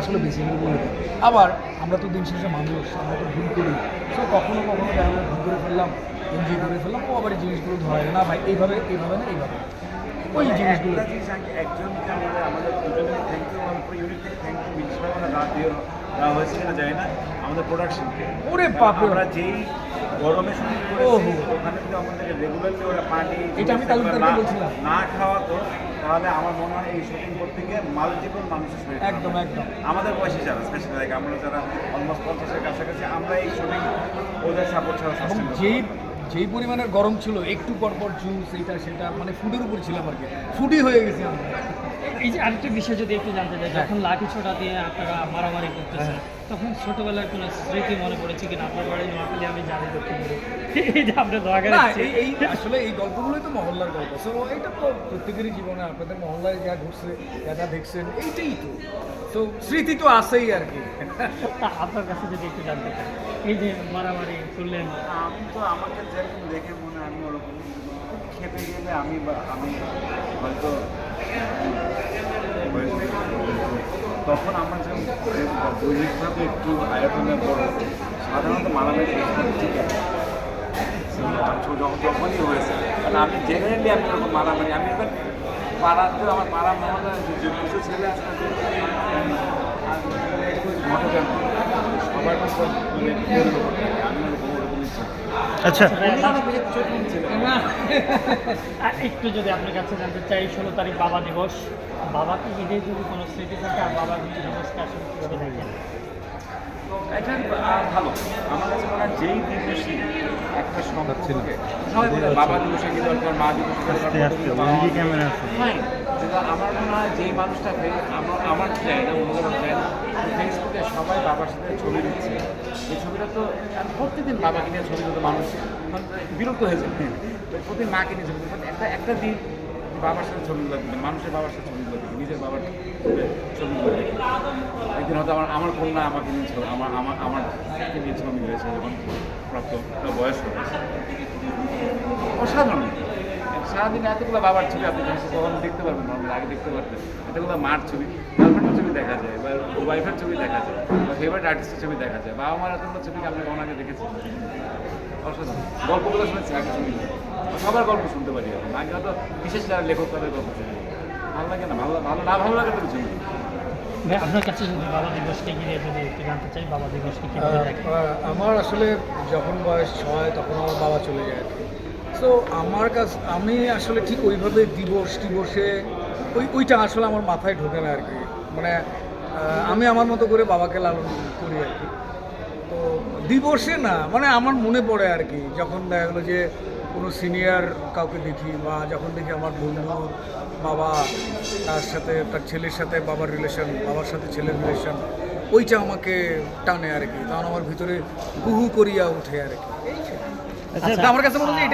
আসলে বেসিক্যালি বলে দিই আবার আমরা তো দিন শেষে মানুষ আমরা তো ভুল করি। সো কখনো কখনো দেখা আমরা ভুল করে ফেললাম এনজয় করে ফেললাম ও আবার এই জিনিসগুলো ধরা যায় না ভাই এইভাবে এইভাবে না এইভাবে। ওই জিনিসগুলো। একজন একজনকে আমাদের আমাদের থ্যাংক ইউ থ্যাংক ইউ দেওয়া হয়েছে কিনা জানি না আমাদের প্রোডাকশনকে ওরে বাপ আমরা যেই গরমে। ওখানে যদি আমাদেরকে রেগুলারলি ওরা পানি এটা আমি তালুকদারকে না- বলছিলাম। না খাওয়াতো তাহলে আমার মনে হয় এই শুটিং করতে গিয়ে মাল্টিপল মানুষের শরীর একদম, একদম। আমাদের বয়সী যারা স্পেশালি আমরা যারা অলমোস্ট পঞ্চাশের কাছাকাছি আমরা এই শুটিং ওদের সাপোর্ট ছাড়া যেই। যেই পরিমাণের গরম ছিল একটু পর পর জুস এটা সেটা মানে ফুডের উপর ছিলাম আর কি। ফুডি হয়ে গেছে আমরা। এই যে আরেকটা বিষয় যদি একটু জানতে চাই যখন লাঠি ছোটা দিয়ে আপনারা মারামারি করতেছেন তখন ছোটবেলার কোনো স্মৃতি মনে পড়েছে কিনা? আপনার বাড়ি নোয়াখালী আমি জানি দক্ষিণে এই যে আপনার না এই এই আসলে এই গল্পগুলোই তো মহল্লার গল্প। সো এটা তো প্রত্যেকেরই জীবনে আপনাদের মহল্লায় যা ঘুরছে যা যা দেখছেন এইটাই তো। তো স্মৃতি তো আছেই আর কি। আপনার কাছে যদি একটু জানতে চাই এই যে মারামারি করলেন। আমি তো আমাকে যেরকম দেখে মনে হয় আমি ওরকম খেপে গেলে আমি বা আমি হয়তো তখন আমার যে দৈনিকভাবে একটু আয়তনের বড় সাধারণত মারামারি ঠিক আছে তো যখন যখনই হয়েছে কারণ আমি জেনারেলি আমি ওরকম মারামারি আমি এবার পাড়াতে আমার পাড়া মহল্লা যে কিছু ছেলে আছে সবার মানে। আচ্ছা। একটু যদি আপনার কাছে জানতে চাই ষোলো তারিখ বাবা দিবস। বাবাকে ঈদে যদি কোনো স্মৃতি থাকে আর বাবার দিবসকে আসলে কীভাবে দেখেন? এটা ভালো। আমার কাছে মনে হয় যেই দিবসই একটা সম্পর্কে সবাই বলে বাবা দিবসে কি দরকার মা দিবসে আস্তে আস্তে বাবা ক্যামেরা আছে। আমার মনে হয় আমার আমার চাই না অন্য কারও না ফেসবুকে সবাই বাবার সাথে ছবি দিচ্ছে। এই ছবিটা তো প্রত্যেকদিন বাবাকে নিয়ে ছবি মানুষ মানে বিরক্ত হয়ে তো প্রতিদিন মাকে নিয়ে ছবি তুলতে একটা একটা দিন বাবার সাথে ছবি তুলে দিবেন মানুষের বাবার সাথে ছবি তুলে নিজের বাবার ছবি একদিন হয়তো আমার আমার কন্যা আমাকে নিয়ে ছবি আমার আমার আমার নিয়ে ছবি হয়েছে যখন প্রাপ্ত একটা বয়স হবে অসাধারণ। সারাদিন এতগুলো বাবার ছবি আপনি কখনো দেখতে পারবেন নর্মাল আগে দেখতে পারতেন। এতগুলো মার ছবি গার্লফ্রেন্ডের ছবি দেখা যায় বা ওয়াইফের ছবি দেখা যায় বা ফেভারিট আর্টিস্টের ছবি দেখা যায় বাবা মার এতগুলো ছবি আপনি কখন আগে দেখেছেন? অসাধারণ। গল্পগুলো শুনেছি আগে শুনি সবার গল্প শুনতে পারি এখন আগে হয়তো বিশেষ যারা লেখক তাদের গল্প শুনি। ভালো লাগে না? ভালো ভালো না ভালো লাগে তো ভাই, আপনার কাছে বাবা দিবসকে ঘিরে যদি একটু জানতে চাই বাবা দিবসকে আমার আসলে যখন বয়স ছয় তখন আমার বাবা চলে যায়। সো আমার কাছ আমি আসলে ঠিক ওইভাবে দিবস টিবসে ওই ওইটা আসলে আমার মাথায় ঢোকে না আর কি। মানে আমি আমার মতো করে বাবাকে লালন করি আর কি। তো দিবসে না মানে আমার মনে পড়ে আর কি যখন দেখা গেলো যে কোনো সিনিয়র কাউকে দেখি বা যখন দেখি আমার বন্ধু বাবা তার সাথে তার ছেলের সাথে বাবার রিলেশন বাবার সাথে ছেলের রিলেশন ওইটা আমাকে টানে আর কি। তখন আমার ভিতরে হুহু করিয়া উঠে আর কি। আচ্ছা আমার কাছে মনে হয় এটাই